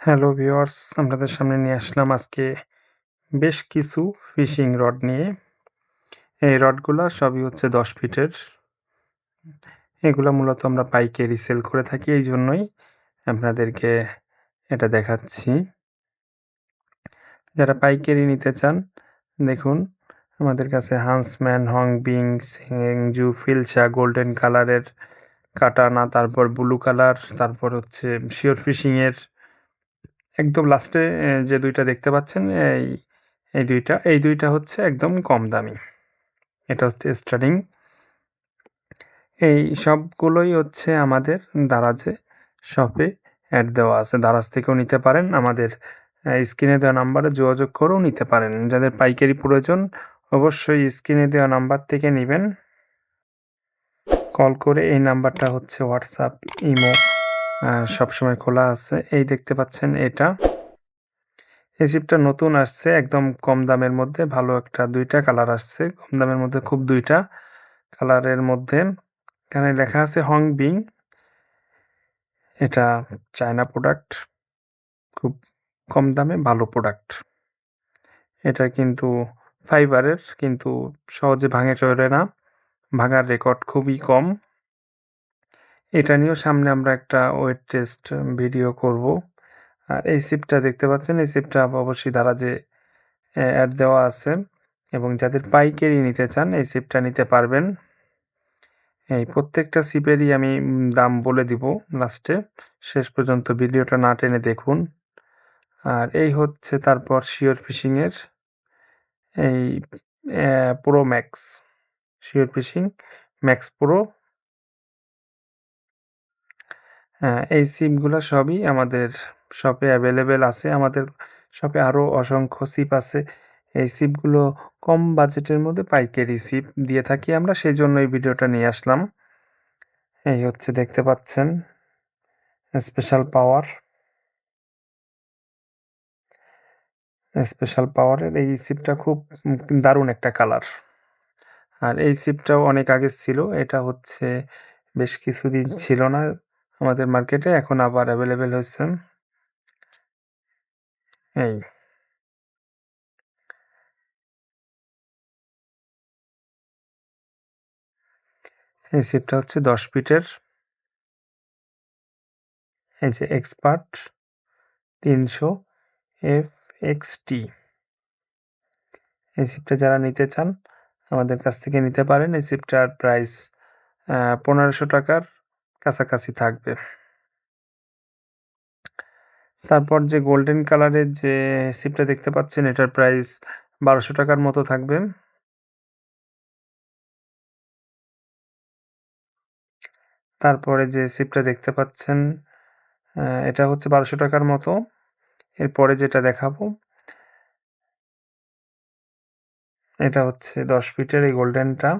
Hello viewers আপনাদের সামনে নিয়ে আসলাম আজকে বেশ কিছু ফিশিং রড নিয়ে। এই রডগুলো সবই হচ্ছে দশ ফিটের। এগুলো মূলত আমরা পাইকারি সেল করে থাকি, এই জন্যই আপনাদেরকে এটা দেখাচ্ছি। যারা পাইকারি নিতে চান, দেখুন, আমাদের কাছে হান্সম্যান হং বিংস জু ফিলচা গোল্ডেন কালারের কাটানা, তারপর ব্লু কালার তারপর হচ্ছে শিওর ফিশিংয়ের একদম লাস্টে যে দুইটা দেখতে পাচ্ছেন, এই এই দুইটা এই দুইটা হচ্ছে একদম কম দামি। এটা হচ্ছে স্টার্টিং এই সবগুলোই হচ্ছে আমাদের দারাজে শপে অ্যাড দেওয়া আছে। দারাজ থেকেও নিতে পারেন, আমাদের স্ক্রিনে দেওয়া নাম্বারে যোগাযোগ করেও নিতে পারেন। যাদের পাইকারি প্রয়োজন, অবশ্যই স্ক্রিনে দেওয়া নাম্বার থেকে নেবেন। কল করে এই নাম্বারটা হচ্ছে হোয়াটসঅ্যাপ ইমো সবসময় খোলা আছে। এই দেখতে পাচ্ছেন এটা। এই সিপটা নতুন আসছে, একদম কম দামের মধ্যে, ভালো একটা দুইটা কালার আসছে। কম দামের মধ্যে খুব দুইটা কালারের মধ্যে। এখানে লেখা আছে হং বিং এটা চায়না প্রোডাক্ট খুব কম দামে ভালো প্রোডাক্ট এটা কিন্তু ফাইবারের কিন্তু সহজে ভাঙে চলে না। ভাঙার রেকর্ড খুবই কম। এটা নিয়েও সামনে আমরা একটা ওয়েট টেস্ট ভিডিও করব। আর এই সিপটা দেখতে পাচ্ছেন এই সিপটা অবশ্যই দ্বারা যে অ্যাড দেওয়া আছে এবং যাদের পাইকারি নিতে চান এই সিপটা নিতে পারবেন। এই প্রত্যেকটা সিপেরই আমি দাম বলে দিব লাস্টে শেষ পর্যন্ত ভিডিওটা না টেনে দেখুন। আর এই হচ্ছে তারপর শিওর ফিশিংয়ের এই pro max sure fishing max pro হ্যাঁ, এই সিপগুলা সবই আমাদের শপে অ্যাভেলেবেল আছে। আমাদের শপে আরও অসংখ্য সিপ আছে। এই সিপগুলো কম বাজেটের মধ্যে পাইকারি সিপ দিয়ে থাকি আমরা। সেজন্য এই ভিডিওটা নিয়ে আসলাম। এই হচ্ছে দেখতে পাচ্ছেন স্পেশাল পাওয়ার। স্পেশাল পাওয়ারের এই সিপটা খুব দারুণ একটা কালার। আর এই সিপটাও অনেক আগে ছিল। এটা হচ্ছে বেশ কিছুদিন ছিল না। আমাদের মার্কেটে এখন আবার অ্যাভেলেবেল হয়েছে এই। এই সিপটা হচ্ছে দশ ফিটের। এই যে এক্সপার্ট তিনশো এফ এক্স টি। এই সিপটা যারা নিতে চান, আমাদের কাছ থেকে নিতে পারেন। এই সিপটার প্রাইস পনেরোশো টাকার কাছাকাছি থাকবে। তারপর যে গোল্ডেন কালারের যে সিপটা দেখতে পাচ্ছেন, এটার প্রাইস বারোশো টাকার মতো থাকবে। তারপরে যে সিপটা দেখতে পাচ্ছেন এটা হচ্ছে বারোশো টাকার মতো। এরপরে যেটা দেখাবো, এটা হচ্ছে দশ ফিটের এই গোল্ডেনটা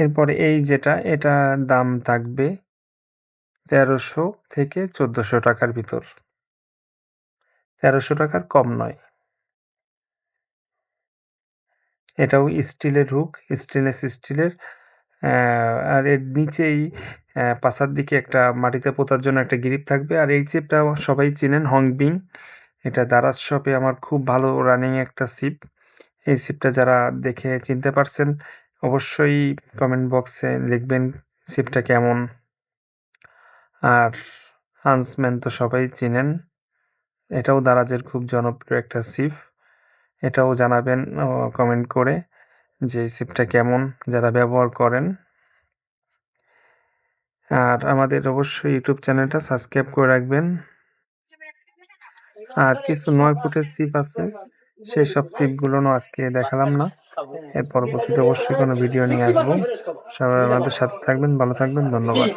এরপরে এই যেটা, এটা দাম থাকবে তেরোশো থেকে চোদ্দোশো টাকার ভিতর। তেরোশো টাকার কম নয়। এটাও স্টিলের হুক স্টেনলেস স্টিলের আর এর নিচেই পাশার দিকে একটা মাটিতে পোতার জন্য একটা গ্রিপ থাকবে। আর এই চিপটা সবাই চিনেন, হংবিং। এটা দারাজ শপে আমার খুব ভালো রানিং একটা সিপ এই সিপটা যারা দেখে চিনতে পারছেন অবশ্যই কমেন্ট বক্সে লিখবেন সিপটা কেমন। আর হান্সম্যান তো সবাই চিনেন, এটাও দারাজের খুব জনপ্রিয় একটা সিপ এটাও জানাবেন কমেন্ট করে যে সিপটা কেমন, যারা ব্যবহার করেন। আর আমাদের অবশ্যই ইউটিউব চ্যানেলটা সাবস্ক্রাইব করে রাখবেন। আর কিছু নয় ফুটের সিপ আছে। সেই সব চিপগুলো আজকে দেখালাম না। এর পরবর্তীতে অবশ্যই কোনো ভিডিও নিয়ে আসব। সবাই আমাদের সাথে থাকবেন, ভালো থাকবেন, ধন্যবাদ।